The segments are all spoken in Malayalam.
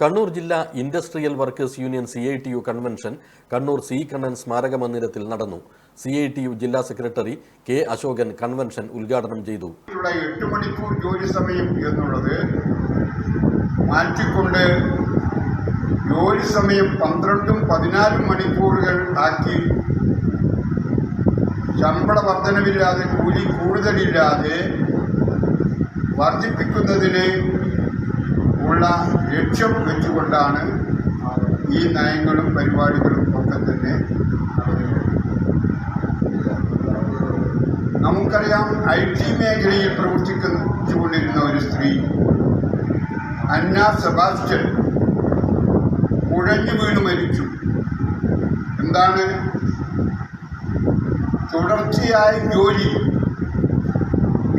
കണ്ണൂർ ജില്ലാ industrial workers union C I T U convention Kannur C Kannan സ്മാരക മന്ദിരത്തിൽ നടന്നു. സി ഐ ടി യു ജില്ലാ സെക്രട്ടറി കെ അശോകൻ കൺവെൻഷൻ ഉദ്ഘാടനം ചെയ്തു. മണിക്കൂർ ജോലി സമയം എന്നുള്ളത് മാറ്റിക്കൊണ്ട് ജോലി സമയം പന്ത്രണ്ടും പതിനാലും മണിക്കൂറുകൾ ആക്കി ശമ്പള വർധനവില്ലാതെ കൂലി കൂടുതലില്ലാതെ വർദ്ധിപ്പിക്കുന്നതിന് ലക്ഷ്യം വെച്ചുകൊണ്ടാണ് ഈ നയങ്ങളും പരിപാടികളും ഒക്കെ തന്നെ നമുക്കറിയാം ഐ ടി മേഖലയിൽ പ്രവർത്തിക്കുന്നുകൊണ്ടിരുന്ന ഒരു സ്ത്രീ അന്ന സെബാസ്റ്റ്യൻ കുഴഞ്ഞു വീണ് മരിച്ചു. എന്താണ്? തുടർച്ചയായ ജോലി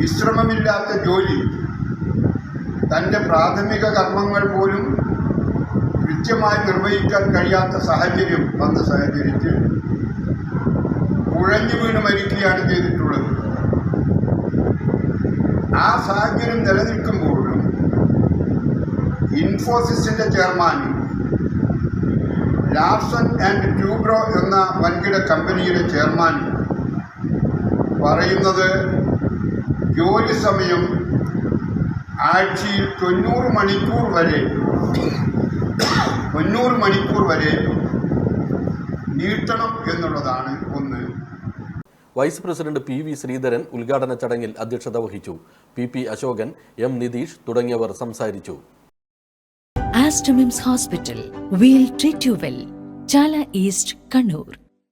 വിശ്രമമില്ലാത്ത ജോലി. തന്റെ പ്രാഥമിക കർമ്മങ്ങൾ പോലും കൃത്യമായി നിർവഹിക്കാൻ കഴിയാത്ത സാഹചര്യം വന്ന സാഹചര്യത്തിൽ കുഴഞ്ഞു വീണ് മരിക്കുകയാണ് ചെയ്തിട്ടുള്ളത്. ആ സാഹചര്യം നിലനിൽക്കുമ്പോഴും ഇൻഫോസിസിന്റെ ചെയർമാൻ ലാർസൺ ആൻഡ് ട്യൂബ്രോ എന്ന വൻകിട കമ്പനിയുടെ ചെയർമാൻ പറയുന്നത് ജോലി സമയം ആഴ്ചയിൽ തൊണ്ണൂറ് മണിക്കൂർ വരെ തൊണ്ണൂറ് മണിക്കൂർ വരെ നീട്ടണം എന്നുള്ളതാണ് ഒന്ന്. Vice president P V Sreedharan ഉദ്ഘാടന ചടങ്ങിൽ അധ്യക്ഷത വഹിച്ചു. P P Ashokan M Nitish തുടങ്ങിയവർ സംസാരിച്ചു. Aster MIMS hospital we'll treat you well Chala east Kannur.